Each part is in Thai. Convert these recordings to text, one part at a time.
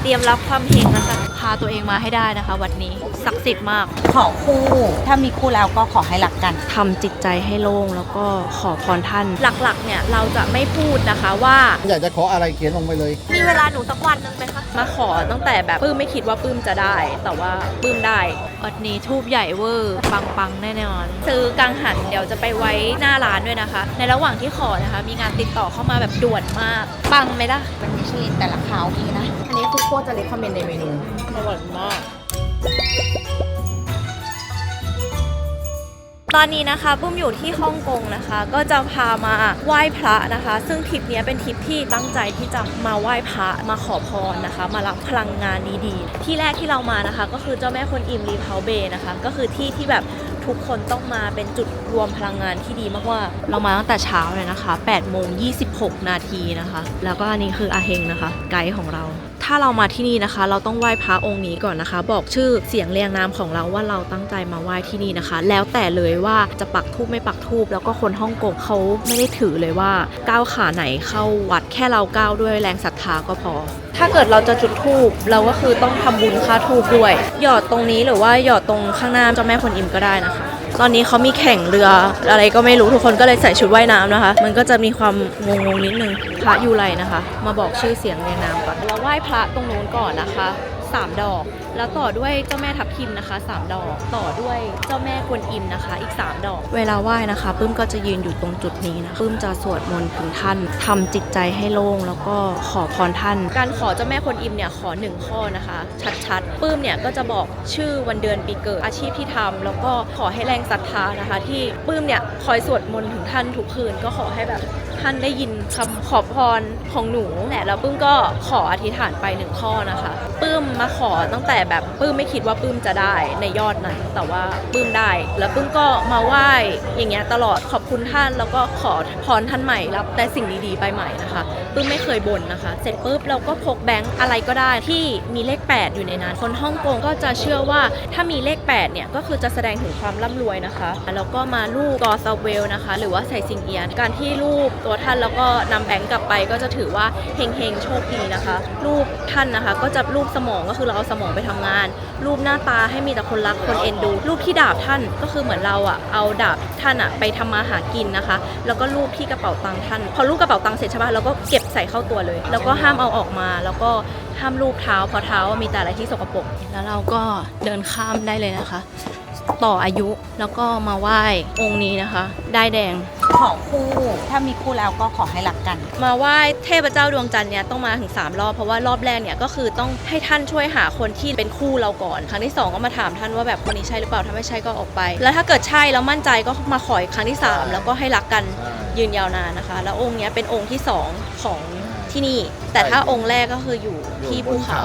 เตรียมรับความเฮงนะคะ พาตัวเองมาให้ได้นะคะวัดนี้ศักดิ์สิทธิ์มาก ขอคู่ ถ้ามีคู่แล้วก็ขอให้รักกัน ทำจิตใจให้โล่งแล้วก็ขอพรท่าน หลักๆ เนี่ยเราจะไม่พูดนะคะว่า อยากจะขออะไรเขียนลงไปเลย มีเวลาหนูสักวันหนึงไหมคะ มาขอตั้งแต่แบบปื้มไม่คิดว่าปื้มจะได้ แต่ว่าปื้มได้ วัดนี้ทูบใหญ่เวอร์ ปังๆแน่นอน ซื้อกังหันเดี๋ยวจะไปไว้หน้าร้านด้วยนะคะ ในระหว่างที่ขอนะคะ มีงานติดต่อเข้ามาแบบด่วนมาก ปังไหมล่ะ มันมิชลินแต่ละคราวนี้นะ อันนี้คือโคตรจะเลคคอมเมนต์ในเมนูอร่อยมาก ตอนนี้นะคะปุ้มอยู่ที่ฮ่องกงนะคะ ก็จะพามาไหว้พระนะคะ ซึ่งทริปนี้เป็นทริปที่ตั้งใจที่จะมาไหว้พระมาขอพรนะคะ มารับพลังงานดีๆ ที่แรกที่เรามานะคะ ก็คือเจ้าแม่คนอิมรีเพาเบนะคะ ก็คือที่ที่แบบทุกคนต้องมาเป็นจุดรวมพลังงานที่ดีมากๆเรามาตั้งแต่เช้าเลยนะคะ8โมง26 นาทีนะคะ แล้วก็อันนี้คืออาเฮงนะคะ ไกด์ของเรา ถ้าเรามาที่นี่นะคะ เราต้องไหว้พระองค์นี้ก่อนนะคะ บอกชื่อเสียงเรียงนามของเราว่าเราตั้งใจมาไหว้ที่นี่นะคะ แล้วแต่เลยว่าจะปักทูบไม่ปักทูบแล้วก็คนฮ่องกงเขาไม่ได้ถือเลยว่าก้าวขาไหนเข้าวัดแค่เราก้าวด้วยแรงศรัทธาก็พอ ถ้าเกิดเราจะจุดทูบเราก็คือต้องทำบุญค่าทูบด้วย หยอดตรงนี้หรือว่าหยอดตรงข้างหน้าเจ้าแม่คนอิมก็ได้นะคะ ตอนนี้เขามีแข่งเรืออะไรก็ไม่รู้ทุกคนก็เลยใส่ชุดว่ายน้ำนะคะ มันก็จะมีความงงๆนิดนึงพระยูไรนะคะ มาบอกชื่อเสียงเรียงนามก่อนเราไหว้พระตรงนู้นก่อนนะคะสามดอก แล้วต่อด้วยเจ้าแม่ทับทิมนะคะสามดอก ต่อด้วยเจ้าแม่กวนอิมนะคะ อีกสามดอก เวลาไหว้นะคะปื้มก็จะยืนอยู่ตรงจุดนี้นะปื้มจะสวดมนต์ถึงท่านทำจิตใจให้โล่งแล้วก็ขอพรท่าน การขอเจ้าแม่กวนอิมเนี่ยขอหนึ่งข้อนะคะ ชัด ปื้มเนี่ยก็จะบอกชื่อวันเดือนปีเกิดอาชีพที่ทำแล้วก็ขอให้แรงศรัทธานะคะ ที่ปื้มเนี่ยคอยสวดมนต์ถึงท่านทุกคืนก็ขอให้แบบท่านได้ยิน คำขอพรของหนูแหละแล้วปื้มก็ขออธิษฐานไปหนึ่งข้อนะคะปื้มมาขอตั้งแต่แบบปื้มไม่คิดว่าปื้มจะได้ในยอดนั้น แต่ว่าปื้มได้ แล้วปื้มก็มาไหว้อย่างเงี้ยตลอดขอบคุณท่านแล้วก็ขอพรท่านใหม่รับแต่สิ่งดีๆไปใหม่นะคะปื้มไม่เคยบ่นนะคะ เสร็จปุ๊บเราก็พกแบงค์อะไรก็ได้ที่มีเลข 8 อยู่ในนั้นคนฮ่องกงก็จะเชื่อว่าถ้ามีเลข 8 เนี่ยก็คือจะแสดงถึงความร่ำรวยนะคะแล้วก็มารูปกอซาเวลนะคะ หรือว่าใส่ซิงเอียนการที่รูปตัวท่านแล้วก็นำแบงค์กลับไปก็จะถือว่าเฮงเฮงๆโชคดีนะคะรูปท่านนะคะ ก็จะรูปสมองก็คือเราเอาสมองไปทำงาน รูปหน้าตาให้มีแต่คนรักคนเอ็นดู รูปที่ดาบท่านก็คือเหมือนเราอะเอาดาบท่านอะไปทำมาหากินนะคะ แล้วก็รูปที่กระเป๋าตังค์ท่าน พอรูปกระเป๋าตังค์เสร็จใช่ปะเราก็เก็บใส่เข้าตัวเลย แล้วก็ห้ามเอาออกมา แล้วก็ห้ามรูปเท้าเพราะเท้ามีแต่อะไรที่สกปรกแล้วเราก็เดินข้ามได้เลยนะคะ ต่ออายุแล้วก็มาไหว้องค์นี้นะคะ ได้แดง ขอคู่ ถ้ามีคู่แล้วก็ขอให้รักกัน มาไหว้เทพเจ้าดวงจันทร์เนี่ยต้องมาถึง 3 รอบเพราะว่ารอบแรกเนี่ยก็คือต้องให้ท่านช่วยหาคนที่เป็นคู่เราก่อน ครั้งที่ 2 ก็มาถามท่านว่าแบบคนนี้ใช่หรือเปล่าถ้าไม่ใช่ก็ออกไป แล้วถ้าเกิดใช่แล้วมั่นใจก็มาขออีกครั้งที่ 3 แล้วก็ให้รักกันยืนยาวนานนะคะ แล้วองค์เนี้ยเป็นองค์ที่ 2 ของ ที่นี่ แต่ถ้าองค์แรกก็คืออยู่ที่ภูเขา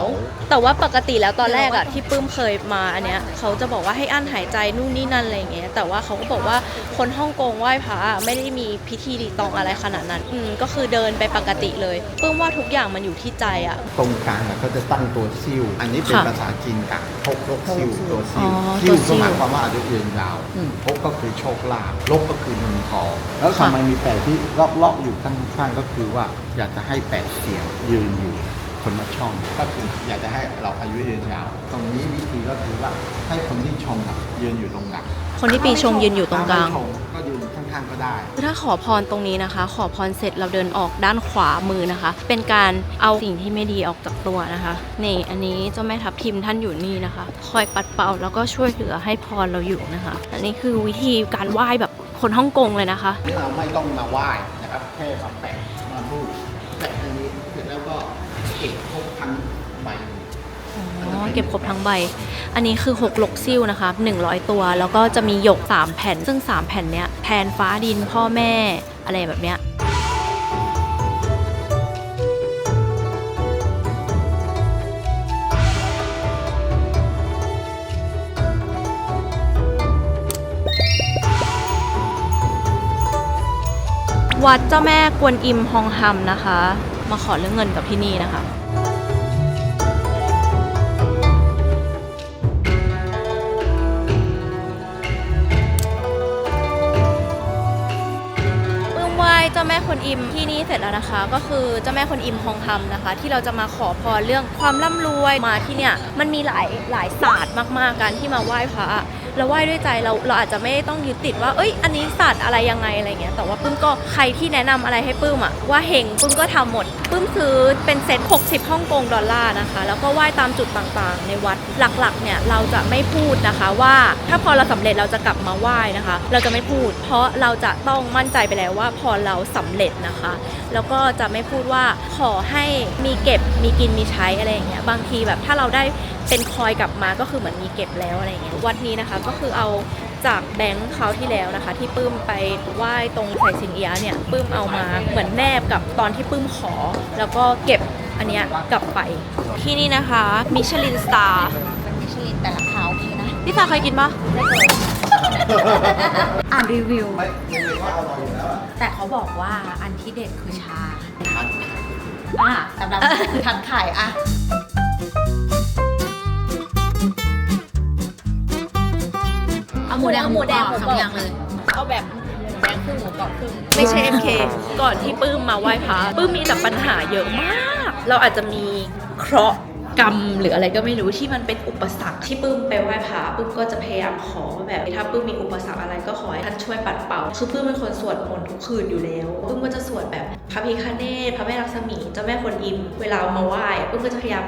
แต่ว่าปกติแล้วตอนแรกอะที่ปื้มเคยมาอันเนี้ยเขาจะบอกว่าให้อั้นหายใจนู่นนี่นั่นอะไรอย่างเงี้ยแต่ว่าเขาก็บอกว่าคนฮ่องกงไหว้พระอะไม่ได้มีพิธีรีตองอะไรขนาดนั้นอืมก็คือเดินไปปกติเลยปื้มว่าทุกอย่างมันอยู่ที่ใจอะตรงกลางอะเขาจะตั้งตัวซิ่วอันนี้เป็นค่ะภาษาจีนกลางพกลกซิ่วตัวซิ่วอ๋อซิ่วตัวซิ่ก็วหมายความว่าอายุยืนยาวอืมพกก็คือโชคลาภลกก็คือเงินทอง แล้วค่ะทำไมมีแปดที่รอบๆอยู่ข้างๆก็คือว่าอยากจะให้แปดเสียงยืนอยู่คนละช่องก็คืออยากจะให้เราอายุยืนยาวตรงนี้วิธีก็คือว่าให้คนที่ชมอะยืนอยู่ตรงกลางคนที่ปีชงยืนอยู่ตรงกลาง ถ้ไม่ชมก็ยืนข้างๆก็ได้ ถ้าขอพรตรงนี้นะคะ ขอพรเสร็จเราเดินออกด้านขวามือนะคะ เป็นการเอาสิ่งที่ไม่ดีออกจากตัวนะคะ นี่อันนี้เจ้าแม่ทับทิมท่านอยู่นี่นะคะ คอยปัดเป่าแล้วก็ช่วยเหลือให้พรเราอยู่นะคะ อันนี้คือวิธีการไหว้แบบ คนฮ่องกงเลยนะคะนี่เราไม่ต้องมาไหว้นะครับ แค่มาแปะมาลูบแปะตรงนี้เสร็จแล้วก็เก็บครบทั้งใบอ๋อเก็บครบทั้งใบ อันนี้คือ 6 หลกซิ่วนะคะ100 ตัว แล้วก็จะมีหยก 3 แผ่น ซึ่ง 3 แผ่นเนี้ยแทนฟ้าดินพ่อแม่อะไรแบบเนี้ย วัดเจ้าแม่กวนอิมฮองฮัมนะคะ มาขอเรื่องเงินกับที่นี่นะคะ เจ้าแม่คนอิมที่นี่เสร็จแล้วนะคะ ก็คือเจ้าแม่คนอิมทองคำนะคะ ที่เราจะมาขอพรเรื่องความร่ำรวยมาที่เนี่ยมันมีหลายหลายศาสตร์มากๆกันที่มาไหว้พระเราไหว้ด้วยใจเราเราอาจจะไม่ต้องยึดติดว่าเอ้ยอันนี้ศาสตร์อะไรยังไงอะไรเงี้ยแต่ว่าปุ้มก็ใครที่แนะนำอะไรให้ปุ้มอะว่าเฮงปุ้มก็ทำหมด ปื้มซื้อเป็นเซต 60ฮ่องกงดอลลาร์นะคะ แล้วก็ไหว้ตามจุดต่างๆ ในวัดหลักๆ เนี่ยเราจะไม่พูดนะคะว่าถ้าพอเราสำเร็จเราจะกลับมาไหว้นะคะ เราจะไม่พูด เพราะเราจะต้องมั่นใจไปแล้วว่าพอเราสำเร็จนะคะ แล้วก็จะไม่พูดว่าขอให้มีเก็บมีกินมีใช้อะไรอย่างเงี้ยบางทีแบบถ้าเราได้เป็นคอยกลับมาก็คือเหมือนมีเก็บแล้วอะไรอย่างเงี้ยวัดนี้นะคะก็คือเอา จากแบงค์เขาวที่แล้วนะคะ ที่ปื้มไปไหว้ตรงไข่สิงเอียะเนี่ยปื้มเอามาเหมือนแนบกับตอนที่ปื้มขอ แล้วก็เก็บอันเนี้ยกลับไป ที่นี่นะคะมิชลินสตาร์เป็นมิชลินแต่ราคาโอเคนะพี่ฟ้าเคยกินปะอ่านรีวิว ไม่ยังไงก็อร่อยอยู่แล้วอะแต่เขาบอกว่าอันที่เด็ดคือชาทานอะสำหรับคือทานไข่อะ เอาหมูแดงหมูแดงหมูกรอบหมูกรอบสองอย่างเลย เอาแบบหมูแดงครึ่งหมูกรอบครึ่งไม่ใช่ MK ก่อนที่ปื้มมาไหว้พระปื้มมีแต่ปัญหาเยอะมาก เราอาจจะมีเคราะห์กรรมหรืออะไรก็ไม่รู้ที่มันเป็นอุปสรรคที่ปื้มไปไหว้พระปื้มก็จะพยายามขอว่าแบบถ้าปื้มมีอุปสรรคอะไรก็ขอให้ท่านช่วยปัดเป่า คือปื้มเป็นคนสวดมนต์ทุกคืนอยู่แล้วปื้มก็จะสวดแบบพระพิฆเนศพระแม่ลักษมีเจ้าแม่กวนอิมเวลามาไหว้ปื้มก็จะพยายาม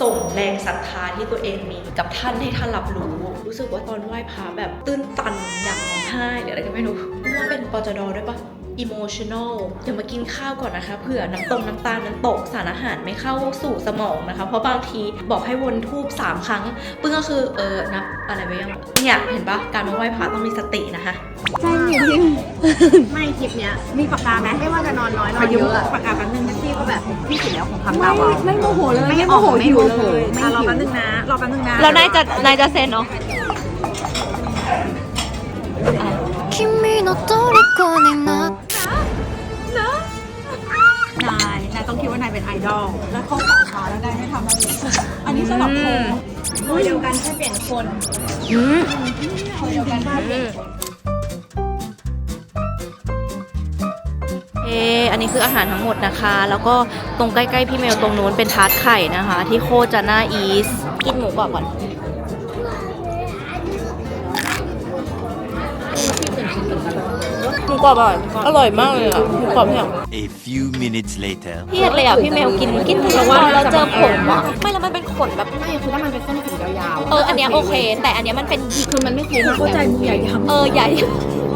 ส่งแรงศรัทธาที่ตัวเองมีกับท่านให้ท่านรับรู้ รู้สึกว่าตอนไหว้พระแบบตื้นตันอยากร้องไห้หรืออะไรก็ไม่รู้ว่าเป็นปจดด้วยปะ emotional เดี๋ยวมากินข้าวก่อนนะคะเผื่อน้ำตรงน้ำตาลนั้นตกสารอาหารไม่เข้าสู่สมองนะคะ เพราะบางทีบอกให้วนทูบสามครั้งปึ้งก็คือเออนับอะไรไปยังเนี่ยเห็นปะการมาไหว้พระต้องมีสตินะคะไม่ทริปเนี้ยมีปากกาไหมไม่ว่าจะนอนน้อยนอนเยอะอะปากกาแป๊บนึงแท็กซี่ก็แบบพี่เสร็จแล้วของคำตาเบาไม่โมโหเลยไม่โมโหไม่โมโหอะรอแป๊บนึงนะรอแป๊บนึงนะแล้วนายจะนายจะเซ็นเนาะ 君の虜になって นาย นายต้องคิดว่านายเป็นไอดอล แล้วเขาต่อขาแล้วนายให้ทำอะไรอันนี้สำหรับโคตัวเดียวกันแค่เปลี่ยนคน อืม ตัวเดียวกันแค่เปลี่ยน เอออันนี้คืออาหารทั้งหมดนะคะ แล้วก็ตรงใกล้ๆพี่เมลตรงนู้นเป็นทาร์ตไข่นะคะ ที่โคจาน่าอีส กินหมูกรอบก่อน กรอบอร่อยอร่อยมากเลยอะหมูกรอบเนี่ย A few minutes later. เครียดเลยอะพี่เมลกินกินแต่ว่าเราเจอขนอะไม่แล้วมันเป็นขนแบบไม่คือถ้ามันเป็นเส้นผมยาวเอออันเนี้ยโอเค แต่อันเนี้ยมันเป็นหยิกคือมันไม่คุ้มเข้าใจมึงใหญ่ยำเออใหญ่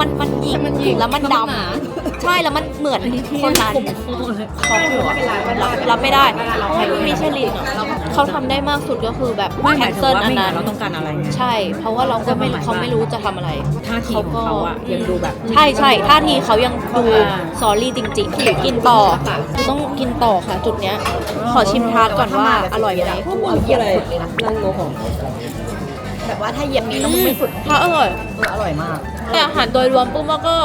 มันมันหยิกแล้วมันดำใช่แล้วมันเหมือนคนนั้นเขาหัวรับรับไม่ได้มิชลินอะเขาทำได้มากสุดก็คือแบบแคนเซิลอันนั้นเราต้องการอะไรใช่ เพราะว่าเราก็ไม่เขาไม่รู้จะทำอะไรท่าทีของเขาอะยังดูแบบ ใช่ใช่ท่าทีเขายังดูอ่าซอรี่จริงๆกินต่อต้องกินต่อค่ะ จุดเนี้ย ขอชิมทาร์ตก่อนว่าอร่อยไหมพวกมึงเหยียบสุดเลยนะนั่งโง่ของแบบว่าถ้าเหยียบนี้ต้องไม่สุดถ้าอร่อย เอออร่อยมาก แต่อาหารโดยรวมปุ้มว่าก็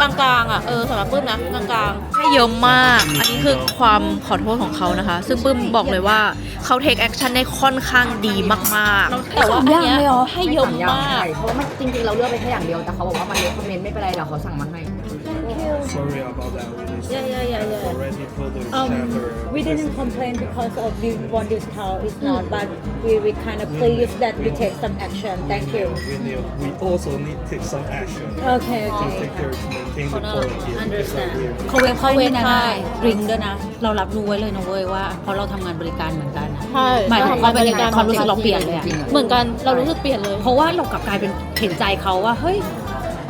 กลางๆอะเออสำหรับปุ้มนะกลางๆ ให้เยอะมาก อันนี้คือความขอโทษของเขานะคะ ซึ่งปุ้มบอกเลยว่าเขาเทคแอคชั่นได้ค่อนข้างดีมากๆแต่ว่าอันเนี้ยให้เยอะมากเพราะว่ามันจริงๆเราเลือกไปแค่อย่างเดียวแต่เขาบอกว่ามันเลคคอมเมนต์ไม่เป็นไรเดี๋ยวเขาสั่งมาให้ Sorry about that. We just Yeah, yeah, yeah, yeah. already told the Um, chef. we didn't complain because of we want this cow. It's not, but we, we kind of pleased that we take some action. Thank you. We need. We also need to take some action Okay, to okay. take care to maintain the Hold on. quality. of the Understand. beer. เขาเวฟเขาเวฟเขาเวฟนะให้ริงด้วยนะ เรารับรู้ไว้เลยนะเว้ยว่าเพราะเราทำงานบริการเหมือนกันอะ ใช่หมายถึงว่าเป็นยังไงความรู้สึกเราเปลี่ยนเลยอะ เหมือนกันเรารู้สึกเปลี่ยนเลย เพราะว่าเรากลับกลายเป็นเห็นใจเขาว่าเฮ้ย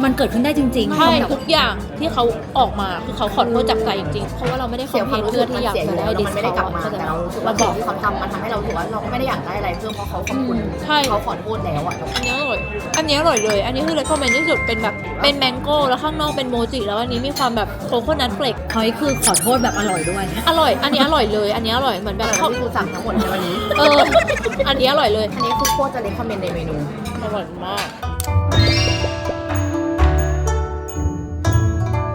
มันเกิดขึ้นได้จริงๆใช่แบบทุกอย่างที่เขาออกมาคือเขาขอโทษจากใจจริงๆเพราะว่าเราไม่ได้คอเสียมคเพวามลรู้เพื่สึอกที่มันอยากเสียอจะยู่ได้แล้วดิมันสไม่ได้กลับเขามาเข้าใจแต่ไหมเรารู้สึกเราว่าบสิ่องกที่เขาทำมันทำให้เราถือว่าเราก็ไม่ได้อยากได้อะไรเพิ่มเพราะเขาขอบคุณใช่เขาขอโทษแล้วอะอันนี้อร่อยอันนี้อร่อยเลย อันนี้คือเลยคอมเมนต์ที่สุดเป็นแบบเป็นแมงโก้แล้วข้างนอกเป็นโมจิแล้วอันนี้มีความแบบโคโคนัทเฟลกเขาคือขอโทษแบบอร่อยด้วย อร่อย อันนี้อร่อยเลย อันนี้อร่อยเหมือนแบบแต่เขาที่กูสั่งทั้งหมดในวันนี้เอออันนี้อร่อยเลยอันนี้คือโคตรจะเลคคอมเมนต์ในเมนูอร่อยมาก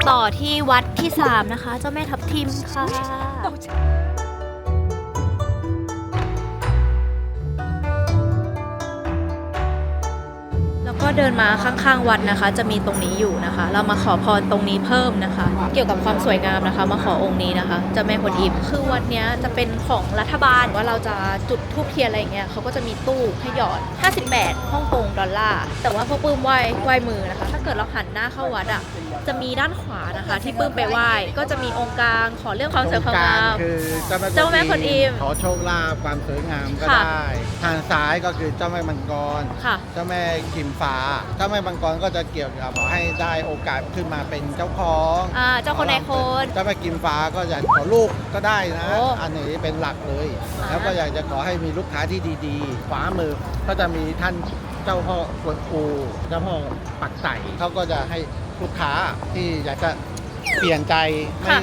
ต่อที่วัดที่ 3 นะคะ เจ้าแม่ทับทิมค่ะแล้วก็เดินมาข้างๆวัดนะคะ จะมีตรงนี้อยู่นะคะ เรามาขอพรตรงนี้เพิ่มนะคะ เกี่ยวกับความสวยงามนะคะ มาขอองค์นี้นะคะเจะแม่กวนอิมคือวัดเนี้ยจะเป็นของรัฐบาลว่าเราจะจุดธูปเทียนอะไรอย่างเงี้ยเขาก็จะมีตู้ให้หยอด 58ฮ่องกงดอลลาร์แต่ว่าพวกปื้มไหวไหวมือนะคะ ถ้าเกิดเราหันหน้าเข้าวัดอะ จะมีด้านขวานะคะ ที่ปื้มไปไหว้ก็จะมีองค์กลางขอเรื่องความสวยความงาม คือเจ้าแม่เจ้าแม่กวนอิมขอโชคลาภความสวยงามก็ค่ะ ได้ทางซ้ายก็คือเจ้าแม่มังกร ค่ะ เจ้าแม่กิมฟ้าเจ้าแม่มังกรก็จะเกี่ยวกับให้ได้โอกาสขึ้นมาเป็นเจ้าของอ่าเจ้าคนนายคน เจ้าแม่กิมฟ้าก็อยากขอลูกก็ได้นะ โอ้อันนี้เป็นหลักเลย อ่า แล้วก็อยากจะขอให้มีลูกค้าที่ดีๆขวามือก็จะมีท่านเจ้าพ่อกวนอูเจ้าพ่อปักไต่เขาก็จะให้ ลูกค้าที่อยากจะเปลี่ยนใจไม่ค่ะ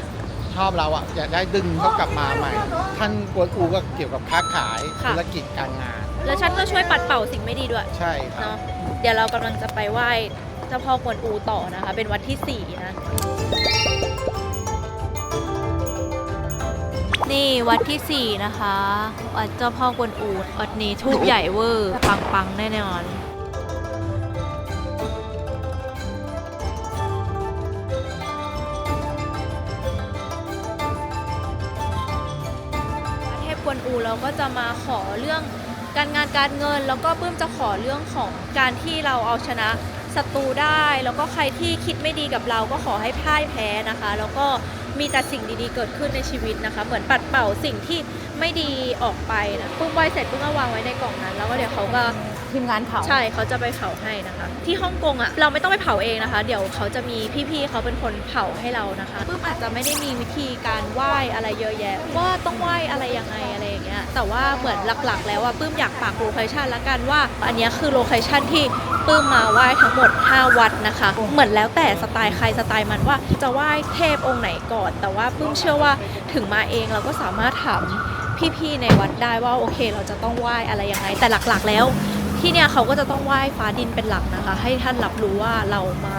ชอบเราอะอยากได้ดึงเขากลับมาใหม่ ท่านกวนอูก็เกี่ยวกับค้าขายค่ะ ธุรกิจการงาน แล้วฉันก็ช่วยปัดเป่าสิ่งไม่ดีด้วยใช่ครับ เนาะเดี๋ยวเรากำลังจะไปไหว้เจ้าพ่อกวนอูต่อนะคะ เป็นวัดที่ 4 นะ นี่วัดทีสี่4 นะคะ วัดเจ้าพ่อกวนอูวัดนี้ทูบใหญ่เวอร์ ปังปังๆแน่นอน วนอูเราก็จะมาขอเรื่องการงานการเงิน แล้วก็ปื้มจะขอเรื่องของการที่เราเอาชนะศัตรูได้ แล้วก็ใครที่คิดไม่ดีกับเราก็ขอให้พ่ายแพ้นะคะ แล้วก็มีแต่สิ่งดีๆเกิดขึ้นในชีวิตนะคะ เหมือนปัดเป่าสิ่งที่ไม่ดีออกไปนะปื้มไหว้เสร็จปื้มก็วางไว้ในกล่องนั้น แล้วก็เดี๋ยวเขาก็ ทีมงานเผา ใช่เขาจะไปเผาให้นะคะ ที่ฮ่องกงอะเราไม่ต้องไปเผาเองนะคะ เดี๋ยวเขาจะมีพี่ๆเขาเป็นคนเผาให้เรานะคะปื้มอาจจะไม่ได้มีวิธีการไหว้อะไรเยอะแยะ ว่าต้องไหว้อะไรยังไงอะไรอย่างเงี้ยแต่ว่าเหมือนหลักๆ แล้วอะปื้มอยากปากโลเคชันละกันว่า อันนี้คือโลเคชันที่ปื้มมาไหว้ทั้งหมด 5 วัดนะคะ เหมือนแล้วแต่สไตล์ใครสไตล์มันว่าจะไหว้เทพองค์ไหนก่อน แต่ว่าปื้มเชื่อว่าถึงมาเองเราก็สามารถถามพี่ๆในวัดได้ว่าโอเค เราจะต้องไหว้อะไรยังไงแต่หลักๆแล้ว ที่เนี่ยเขาก็จะต้องไหว้ฟ้าดินเป็นหลักนะคะ ให้ท่านรับรู้ว่าเรามา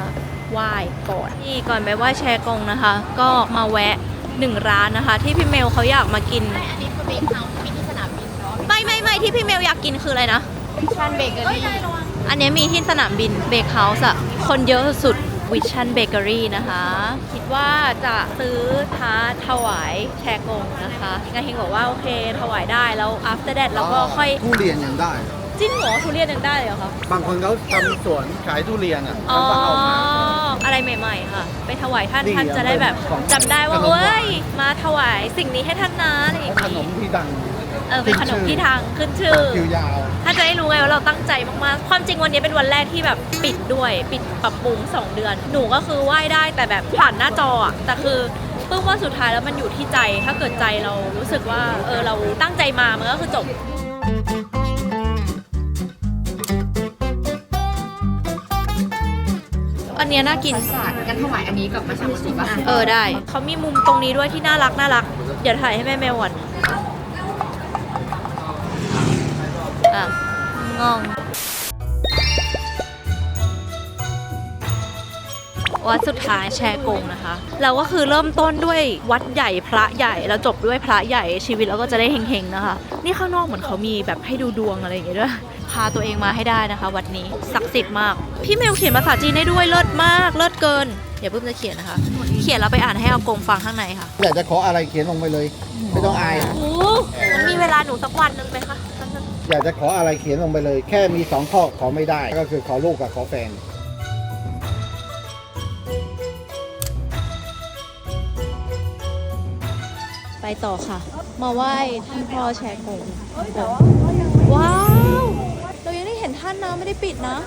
ไหว้ก่อนนี่ก่อนไปไหว้แชร์กงนะคะ ก็มาแวะหนึ่งร้านนะคะ ที่พี่เมลเขาอยากมากินอันนี้คือเบคเฮาส์มีที่สนามบินเนาะไม่ไม่ไม่ที่พี่เมลอยากกินคืออะไรนะชันเบเกอรี่อันเนี้ยมีที่สนามบินเบคเฮาส์อะคนเยอะสุดวิชันเบเกอรี่นะคะ คิดว่าจะซื้อทาร์ตถวายแชร์กงนะคะงานเฮงบอกว่าโอเคถวายได้แล้ว after that เราก็ค่อยทุเรียนยังได้ จริงเหรอทุเรียนยังได้เลยเหรอคะ บางคนเขาทำสวนขายทุเรียนอะอ๋อ เขาก็เอามา อะไรใหม่ๆค่ะ ไปถวายท่านดีท่านอะจะได้แบบเป็นของจำได้ว่าขนมหวาน เอ้ย มาถวายสิ่งนี้ให้ท่านนะอะไรอย่างขนงี้มที่ดังเออเป็นขนมขึ้นชื่อที่ทางขึ้นชื่อ คิวยาวท่านจะได้รู้ไงว่าเราตั้งใจมากๆ ความจริงวันนี้เป็นวันแรกที่แบบปิดด้วย ปิดปรับปรุง 2 เดือน หนูก็คือไหว้ได้แต่แบบผ่านหน้าจออะแต่คือปึ้งว่าสุดท้ายแล้วมันอยู่ที่ใจ ถ้าเกิดใจเรารู้สึกว่า เออเราตั้งใจมา มันก็คือจบ เนี้ยน่ากิน ศาสตร์กันถวายอันนี้กับมาชามุสิป่ะเออได้ เขามีมุมตรงนี้ด้วยที่น่ารักน่ารักเดี๋ยวถ่ายให้แม่แมวก่อนอะงองวัดสุดท้ายแชร์กงนะคะ เราก็คือเริ่มต้นด้วยวัดใหญ่พระใหญ่แล้วจบด้วยพระใหญ่ชีวิตเราก็จะได้เฮงๆนะคะ นี่ข้างนอกเหมือนเขามีแบบให้ดูดวงอะไรอย่างเงี้ยด้วย พาตัวเองมาให้ได้นะคะ วัดนี้ศักดิ์สิทธิ์มาก พี่เมลเขียนภาษาจีนได้ด้วยเลิศมากเลิศเกินเดี๋ยวเพิ่มจะเขียนนะคะ เขียนแล้วไปอ่านให้อากงฟังข้างในค่ะ อยากจะขออะไรเขียนลงไปเลย ไม่ต้องอาย โอ้โหมันมีเวลาหนูสักวันหนึงไหมคะ อยากจะขออะไรเขียนลงไปเลย แค่มีสองข้อขอไม่ได้ ก็คือขอลูกกับขอแฟนไปต่อค่ะ มาไหว้ท่านพ่อแชร์กงว้า ท่านนะไม่ได้ปิดนะ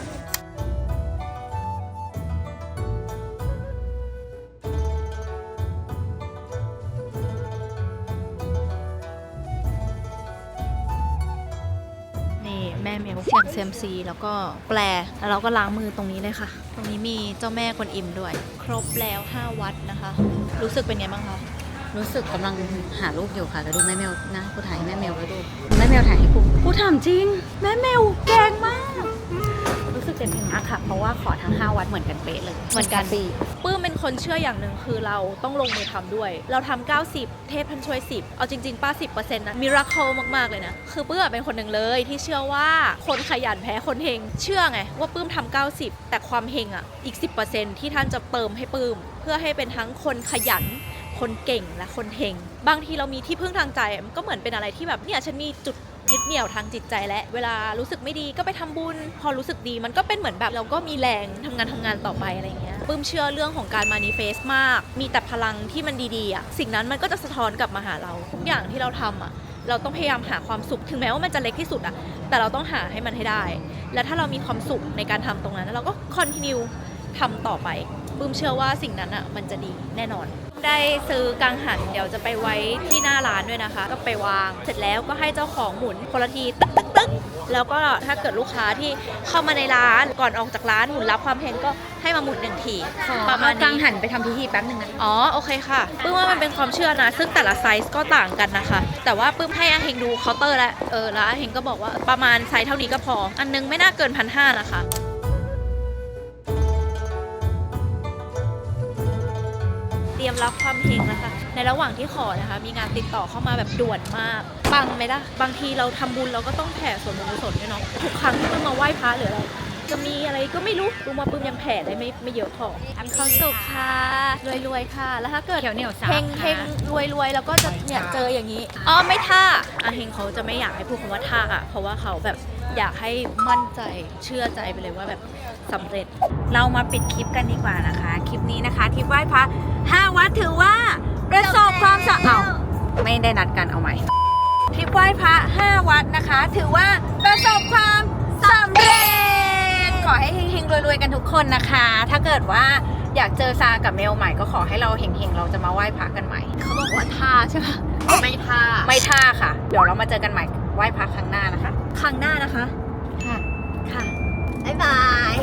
นี่แม่เมียวเสียงเซยมซี แล้วก็แปลแล้วเราก็ล้างมือตรงนี้เลยค่ะ ตรงนี้มีเจ้าแม่กวนอิมด้วย ครบแล้ว 5 วัดนะคะ รู้สึกเป็นไงบ้างคะ รู้สึกกำลังหารูปอยู่ค่ะแล้วดูแม่แมวนะกูถ่ายให้แม่แมวแล้วดูแม่แมวถ่ายให้กูกูถามจริง แม่แมวแกงมาก รู้สึกเต็มอิ่มมากค่ะ เพราะว่าขอทั้ง 5 วัดเหมือนกันเป๊ะเลยเหมือนกันปีปื้มเป็นคนเชื่ออย่างหนึ่งคือเราต้องลงมือทำด้วย เราทำ90 เทพท่านช่วย 10 เอาจริง ๆ ป้า 10%นะมิราเคิลมาก ๆ เลยนะ คือปื้มเป็นคนหนึ่งเลยที่เชื่อว่าคนขยันแพ้คนเฮงเชื่อไงว่าปื้มทำ90 แต่ความเฮงอะอีก 10%ที่ท่านจะเติมให้ปื้ม เพื่อให้เป็นทั้งคนขยัน คนเก่งและคนเฮงบางทีเรามีที่พึ่งทางใจมันก็เหมือนเป็นอะไรที่แบบเนี่ยฉันมีจุดยึดเหนี่ยวทางจิตใจและ เวลารู้สึกไม่ดีก็ไปทำบุญ พอรู้สึกดีมันก็เป็นเหมือนแบบเราก็มีแรงทำงานทำงานต่อไปอะไรเงี้ยปลื้มเชื่อเรื่องของการมานิเฟสมาก มีแต่พลังที่มันดีๆอะสิ่งนั้นมันก็จะสะท้อนกลับมาหาเราทุกอย่างที่เราทำอะเราต้องพยายามหาความสุขถึงแม้ว่ามันจะเล็กที่สุดอะแต่เราต้องหาให้มันให้ได้ และถ้าเรามีความสุขในการทำตรงนั้น เราก็คอนติเนียทำต่อไปปลื้มเชื่อว่าสิ่งนั้นอะมันจะดีแน่นอน ได้ซื้อกังหัน เดี๋ยวจะไปไว้ที่หน้าร้านด้วยนะคะ ก็ไปวางเสร็จแล้วก็ให้เจ้าของหมุนคนละทีตึ๊กตึ๊กตึ๊กแล้วก็ถ้าเกิดลูกค้าที่เข้ามาในร้านก่อนออกจากร้านหมุนรับความเฮงก็ให้มาหมุนหนึ่งทีประมาณกังนี้ หันไปทำพิธีแป๊บหนึ่งนะ อ๋อโอเคค่ะปื้มว่ามันเป็นความเชื่อนะ ซึ่งแต่ละไซส์ก็ต่างกันนะคะ แต่ว่าปื้มให้อาเฮงดูเคาน์เตอร์แล้วเออแล้วอาเฮงก็บอกว่าประมาณไซส์เท่านี้ก็พอ อันนึงไม่น่าเกินพันห้านะคะ รียมรับความเฮงนะคะ ในระหว่างที่ขอนะคะ มีงานติดต่อเข้ามาแบบด่วนมากปังไหมล่ะ บางทีเราทำบุญเราก็ต้องแผ่ส่วนบุญกุศลด้วยเนาะทุกครั้งที่ปื้มมาไหว้พระหรืออะไรจะมีอะไรก็ไม่รู้ปื้มมาปื้มยังแผ่ได้ไม่ไม่เยอะพอมีความสุขค่ะรวยๆค่ะ แล้วถ้าเกิดเขียวเหนียวสาเฮงค่ะเฮงรวยรวยแล้วก็จะเนี่ยเจออย่างนี้อ๋อไม่ท่าอาเฮงเขาจะไม่อยากให้พูดคำว่าท่าอะเพราะว่าเขาแบบ อยากให้มั่นใจเชื่อใจไปเลยว่าแบบสำเร็จ เรามาปิดคลิปกันดีกว่านะคะ คลิปนี้นะคะทริปไหว้พระห้าวัดถือว่าประสบความสำเร็จไม่ได้นัดกันเอาไหมทริปไหว้พระห้าวัดนะคะ ถือว่าประสบความสำเร็จ ขอให้เฮงๆรวยๆกันทุกคนนะคะ ถ้าเกิดว่าอยากเจอซากับเมลใหม่ก็ขอให้เราเฮงๆเราจะมาไหว้พระกันใหม่ เขาบอกว่าท่าใช่ปะไม่ท่าไม่ท่าค่ะ เดี๋ยวเรามาเจอกันใหม่ไหว้พระครั้งหน้านะคะ ครั้งหน้านะคะ ค่ะ ค่ะ บ๊ายบาย